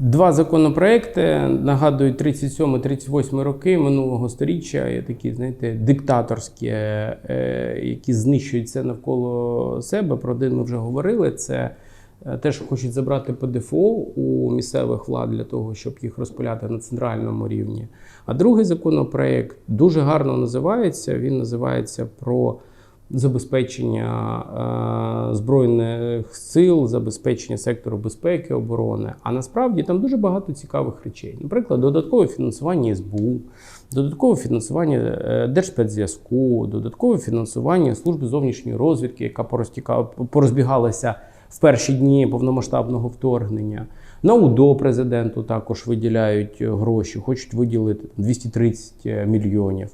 Два законопроекти нагадують 37-38 роки минулого сторіччя. Такі, знаєте, диктаторські, е, які знищують все навколо себе. Про один ми вже говорили. Це е, те, що хочуть забрати ПДФО у місцевих влад для того, щоб їх розпиляти на центральному рівні. А другий законопроект дуже гарно називається. Він називається про забезпечення е, збройних сил, забезпечення сектору безпеки оборони. А насправді там дуже багато цікавих речей. Наприклад, додаткове фінансування СБУ, додаткове фінансування е, Держспецзв'язку, додаткове фінансування служби зовнішньої розвідки, яка порозбігалася в перші дні повномасштабного вторгнення. На УДО президенту також виділяють е, гроші, хочуть виділити 230 мільйонів.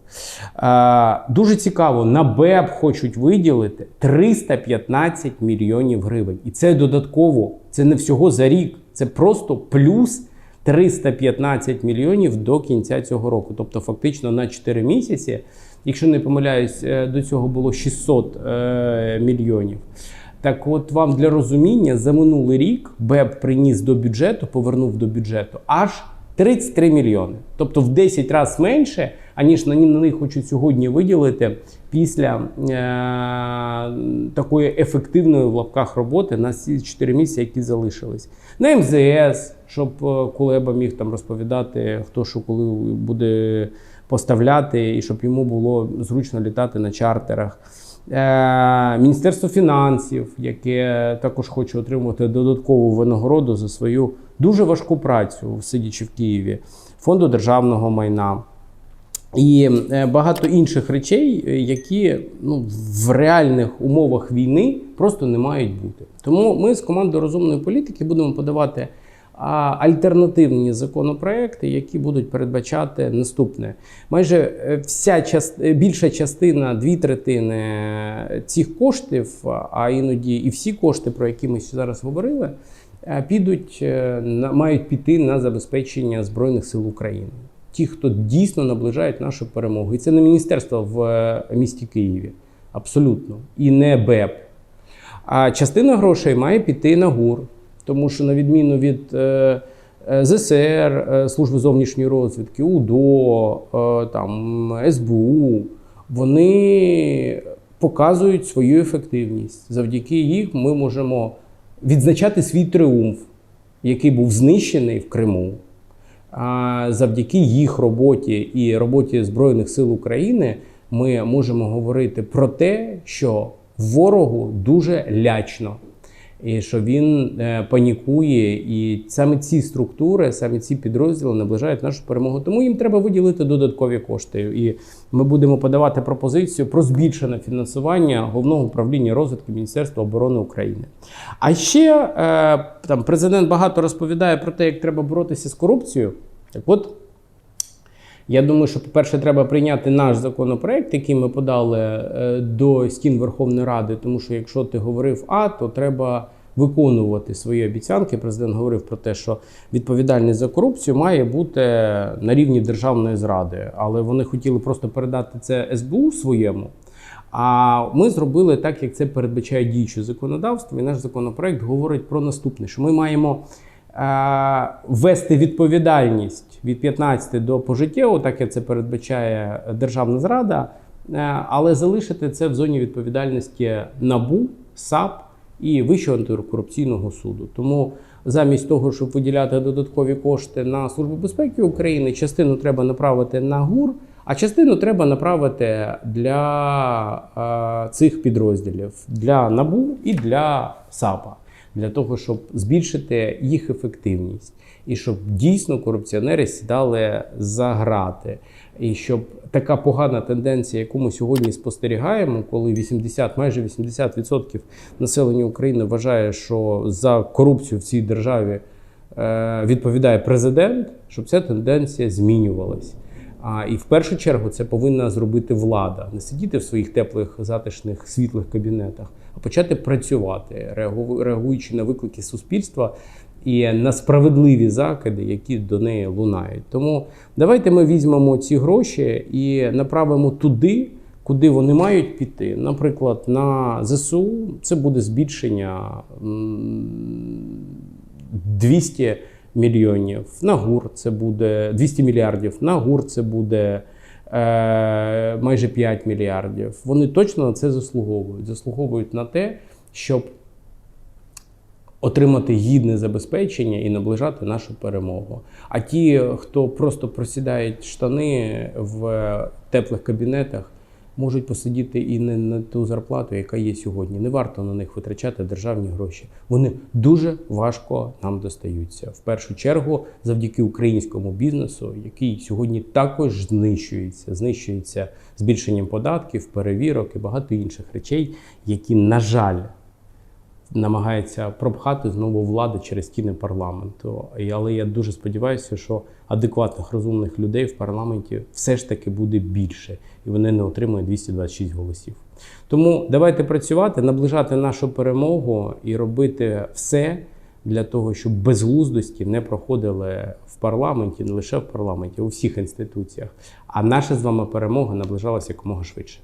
Е, дуже цікаво, на БЕП хочуть виділити 315 мільйонів гривень. І це додатково, це не всього за рік, це просто плюс 315 мільйонів до кінця цього року. Тобто, фактично на 4 місяці, якщо не помиляюсь, е, до цього було 600 е, мільйонів. Так от вам для розуміння, за минулий рік БЕП приніс до бюджету, повернув до бюджету аж 33 мільйони. Тобто в 10 разів менше, аніж на них хочуть сьогодні виділити після е- такої ефективної в лапках роботи на ці 4 місяці, які залишились. На МЗС, щоб е, Кулеба міг там розповідати, хто що коли буде поставляти, і щоб йому було зручно літати на чартерах. Е, Міністерство фінансів, яке також хоче отримувати додаткову винагороду за свою дуже важку працю, сидячи в Києві, фонду державного майна. І е, багато інших речей, е, які ну, в реальних умовах війни просто не мають бути. Тому ми з командою розумної політики будемо подавати а, альтернативні законопроекти, які будуть передбачати наступне. Майже е, вся част... е, більша частина, дві третини цих коштів, а іноді і всі кошти, про які ми зараз говорили, е, підуть е, мають піти на забезпечення збройних сил України. Ті, хто дійсно наближають нашу перемогу, і це не міністерство в е, місті Києві, абсолютно, і не БЕП. А частина грошей має піти на ГУР, тому що на відміну від е, е, ЗСР, е, служби зовнішньої розвідки, УДО, там СБУ, вони показують свою ефективність. Завдяки їх ми можемо відзначати свій тріумф, який був знищений в Криму. А завдяки їх роботі і роботі Збройних сил України ми можемо говорити про те, що ворогу дуже лячно, і що він е, панікує, і саме ці структури, саме ці підрозділи наближають нашу перемогу. Тому їм треба виділити додаткові кошти. І ми будемо подавати пропозицію про збільшене фінансування головного управління розвитку Міністерства оборони України. А ще е, там президент багато розповідає про те, як треба боротися з корупцією. Так от. Я думаю, що, по-перше, треба прийняти наш законопроект, який ми подали е, до стін Верховної Ради, тому що якщо ти говорив А, то треба виконувати свої обіцянки. Президент говорив про те, що відповідальність за корупцію має бути на рівні державної зради, але вони хотіли просто передати це СБУ своєму. А ми зробили так, як це передбачає діюче законодавство. І наш законопроект говорить про наступне: що ми маємо е, ввести відповідальність від 15 до пожиттєво, так як це передбачає державна зрада, е, але залишити це в зоні відповідальності НАБУ, САП і Вищого антикорупційного суду. Тому замість того, щоб виділяти додаткові кошти на Службу безпеки України, частину треба направити на ГУР. А частину треба направити для е, цих підрозділів для НАБУ і для САПа, для того, щоб збільшити їх ефективність, і щоб дійсно корупціонери сідали за грати. І щоб така погана тенденція, яку ми сьогодні спостерігаємо, коли 80, майже 80% населення України вважає, що за корупцію в цій державі е, відповідає президент, щоб ця тенденція змінювалась. А і в першу чергу це повинна зробити влада, не сидіти в своїх теплих, затишних, світлих кабінетах, а почати працювати, реагу- реагуючи на виклики суспільства і на справедливі закиди, які до неї лунають. Тому давайте ми візьмемо ці гроші і направимо туди, куди вони мають піти. Наприклад, на ЗСУ це буде збільшення м, 200 мільйонів. На ГУР це буде 200 мільярдів. На ГУР це буде е, майже 5 мільярдів. Вони точно на це заслуговують. Заслуговують на те, щоб отримати гідне забезпечення і наближати нашу перемогу. А ті, хто просто просідають штани в теплих кабінетах, можуть посидіти і не на ту зарплату, яка є сьогодні. Не варто на них витрачати державні гроші. Вони дуже важко нам достаються. В першу чергу, завдяки українському бізнесу, який сьогодні також знищується, знищується збільшенням податків, перевірок і багато інших речей, які, на жаль, намагається пропхати знову влади через стіни парламенту. Але я дуже сподіваюся, що адекватних розумних людей в парламенті все ж таки буде більше, і вони не отримують 226 голосів. Тому давайте працювати, наближати нашу перемогу і робити все для того, щоб безглуздості не проходили в парламенті, не лише в парламенті, у всіх інституціях. А наша з вами перемога наближалася якомога швидше.